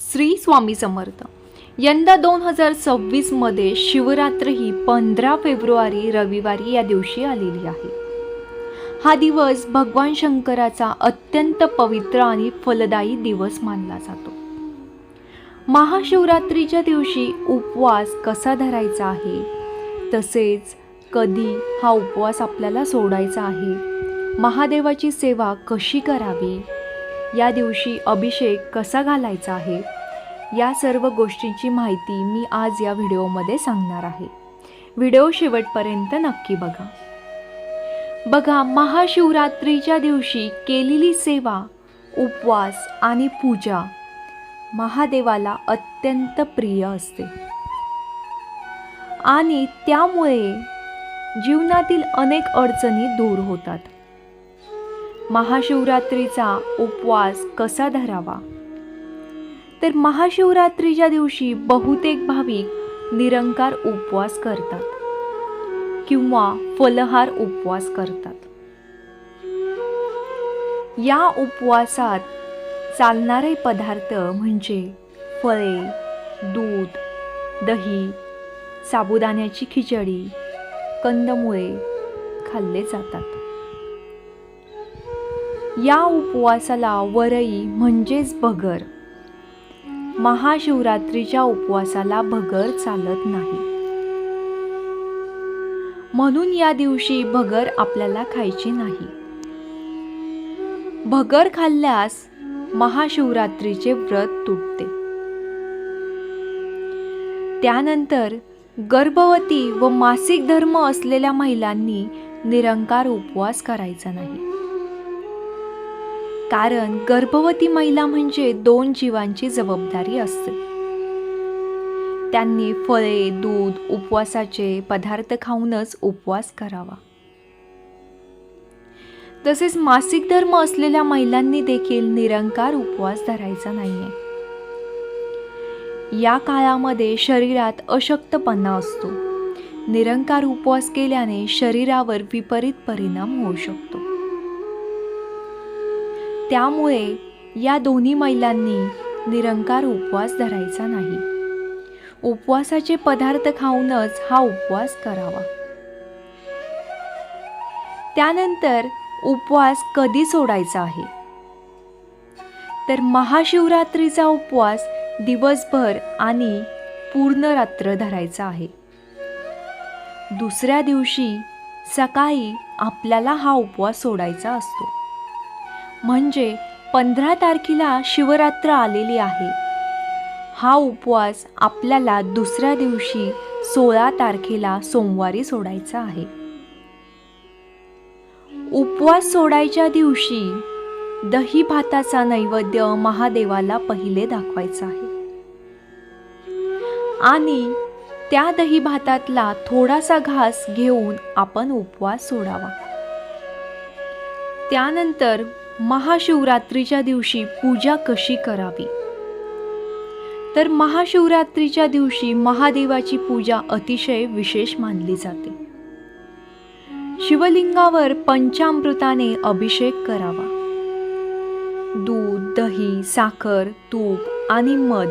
श्री स्वामी समर्थ. यंदा दोन हजार सव्वीसमध्ये शिवरात्र ही पंधरा फेब्रुवारी रविवारी या दिवशी आलेली आहे. हा दिवस भगवान शंकराचा अत्यंत पवित्र आणि फलदायी दिवस मानला जातो. महाशिवरात्रीच्या दिवशी उपवास कसा धरायचा आहे? तसेच कधी हा उपवास आपल्याला सोडायचा आहे? महादेवाची सेवा कशी करावी? या दिवशी अभिषेक कसा घालायचा आहे? या सर्व गोष्टींची माहिती मी आज या व्हिडिओमध्ये सांगणार आहे. व्हिडिओ शेवटपर्यंत नक्की बघा. बघा महाशिवरात्रीच्या दिवशी केलेली सेवा उपवास आणि पूजा महादेवाला अत्यंत प्रिय असते. आणि त्यामुळे जीवनातील अनेक अडचणी दूर होतात. महाशिवरात्रीचा उपवास कसा धरावा? तर महाशिवरात्रीच्या दिवशी बहुतेक भाविक निरंकार उपवास करतात किंवा फलहार उपवास करतात. या उपवासात चालणारे पदार्थ म्हणजे फळे दूध दही साबुदाण्याची खिचडी कंदमुळे खाल्ले जातात. या उपवासाला वरई म्हणजेच भगर. महाशिवरात्रीच्या उपवासाला भगर चालत नाही. म्हणून या दिवशी भगर आपल्याला खायची नाही. भगर खाल्ल्यास महाशिवरात्रीचे व्रत तुटते. त्यानंतर गर्भवती व मासिक धर्म असलेल्या महिलांनी निरंकार उपवास करायचा नाही. कारण गर्भवती महिला म्हणजे दोन जीवांची जबाबदारी असते. त्यांनी फळे दूध उपवासाचे पदार्थ खाऊनच उपवास करावा. तसेच मासिक धर्म असलेल्या महिलांनी देखील निरंकार उपवास धरायचा नाहीये. या काळामध्ये शरीरात अशक्तपणा असतो. निरंकार उपवास केल्याने शरीरावर विपरीत परिणाम होऊ शकतो. त्यामुळे या दोन्ही महिलांनी निरंकार उपवास धरायचा नाही. उपवासाचे पदार्थ खाऊनच हा उपवास करावा. त्यानंतर उपवास कधी सोडायचा आहे? तर महाशिवरात्रीचा उपवास दिवसभर आणि पूर्ण रात्र धरायचा आहे. दुसऱ्या दिवशी सकाळी आपल्याला हा उपवास सोडायचा असतो. म्हणजे पंधरा तारखेला शिवरात्र आलेली आहे. हा उपवास आपल्याला दुसऱ्या दिवशी सोळा तारखेला सोमवारी सोडायचा आहे. उपवास सोडायच्या दिवशी दही भाताचा नैवेद्य महादेवाला पहिले दाखवायचा आहे. आणि त्या दही भातातला थोडासा घास घेऊन आपण उपवास सोडावा. त्यानंतर महाशिवरात्रीच्या दिवशी पूजा कशी करावी? तर महाशिवरात्रीच्या दिवशी महादेवाची पूजा अतिशय विशेष मानली जाते. शिवलिंगावर पंचामृताने अभिषेक करावा. दूध दही साखर तूप आणि मध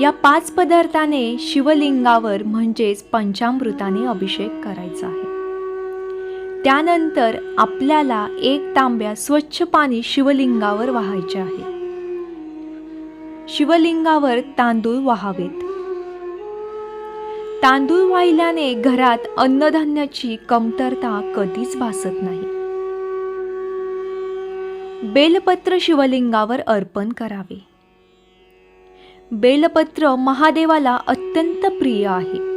या पाच पदार्थाने शिवलिंगावर म्हणजेच पंचामृताने अभिषेक करायचा आहे. त्यानंतर आपल्याला एक तांब्या स्वच्छ पाणी शिवलिंगावर वाहायचे आहे. शिवलिंगावर तांदूळ वाहावेत. तांदूळ वाहिल्याने घरात अन्नधान्याची कमतरता कधीच भासत नाही. बेलपत्र शिवलिंगावर अर्पण करावे. बेलपत्र महादेवाला अत्यंत प्रिय आहे.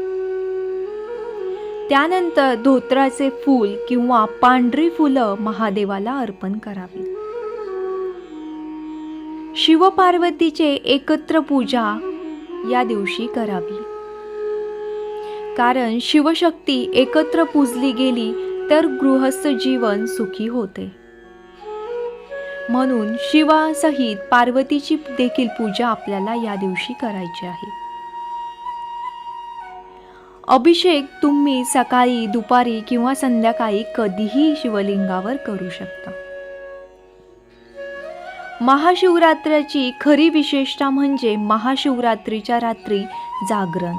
त्यानंतर धोत्राचे फूल किंवा पांढरी फुलं महादेवाला अर्पण करावी. शिवपार्वतीचे एकत्र पूजा या दिवशी करावी. कारण शिवशक्ती एकत्र पूजली गेली तर गृहस्थ जीवन सुखी होते. म्हणून शिवासहित पार्वतीची देखील पूजा आपल्याला या दिवशी करायची आहे. अभिषेक तुम्ही सकाळी दुपारी किंवा संध्याकाळी कधीही शिवलिंगावर करू शकता. महाशिवरात्राची खरी विशेषता म्हणजे महाशिवरात्रीच्या रात्री जागरण.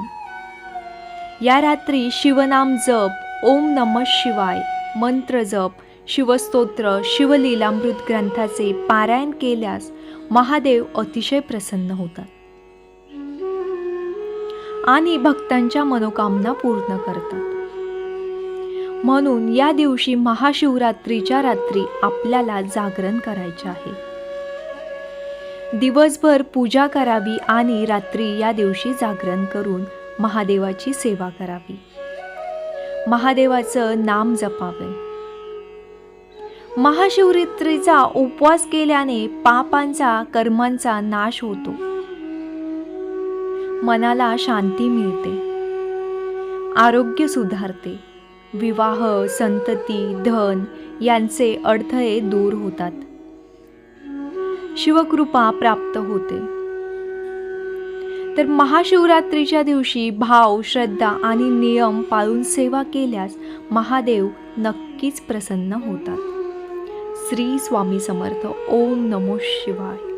या रात्री शिवनाम जप ओम नम शिवाय मंत्र जप शिवस्तोत्र शिवलीलामृत ग्रंथाचे पारायण केल्यास महादेव अतिशय प्रसन्न होतात. आणि भक्तांच्या मनोकामना पूर्ण करतात. म्हणून या दिवशी महाशिवरात्रीच्या रात्री आपल्याला जागरण करायचे आहे. दिवसभर पूजा करावी आणि रात्री या दिवशी जागरण करून महादेवाची सेवा करावी. महादेवाचं नाम जपावे. महाशिवरात्रीचा उपवास केल्याने पापांचा कर्मांचा नाश होतो. मनाला शांती मिळते. आरोग्य सुधारते. विवाह संतती धन यांचे अडथळे दूर होतात. शिवकृपा प्राप्त होते. तर महाशिवरात्रीच्या दिवशी भाव श्रद्धा आणि नियम पाळून सेवा केल्यास महादेव नक्कीच प्रसन्न होतात. श्री स्वामी समर्थ. ओम नमो शिवाय.